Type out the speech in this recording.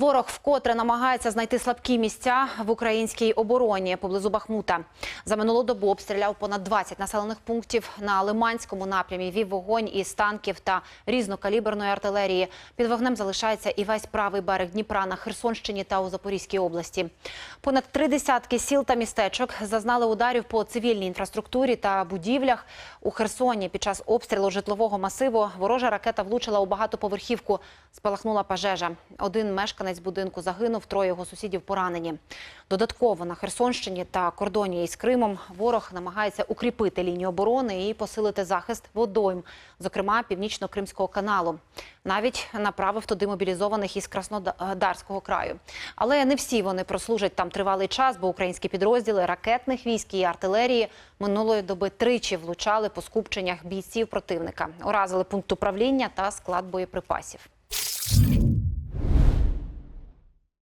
Ворог вкотре намагається знайти слабкі місця в українській обороні поблизу Бахмута. За минулу добу обстріляв понад 20 населених пунктів на Лиманському напрямі. Вів вогонь із танків та різнокаліберної артилерії. Під вогнем залишається і весь правий берег Дніпра на Херсонщині та у Запорізькій області. Понад три десятки сіл та містечок зазнали ударів по цивільній інфраструктурі та будівлях. У Херсоні під час обстрілу житлового масиву ворожа ракета влучила у багатоповерхівку. Спалахнула пожежа. Один мешканець будинку загинув, троє його сусідів поранені. Додатково на Херсонщині та кордоні із Кримом ворог намагається укріпити лінію оборони і посилити захист водойм, зокрема північно-кримського каналу. Навіть направив туди мобілізованих із Краснодарського краю. Але не всі вони прослужать там тривалий час, бо українські підрозділи ракетних військ і артилерії минулої доби тричі влучали по скупченнях бійців противника, уразили пункт управління та склад боєприпасів.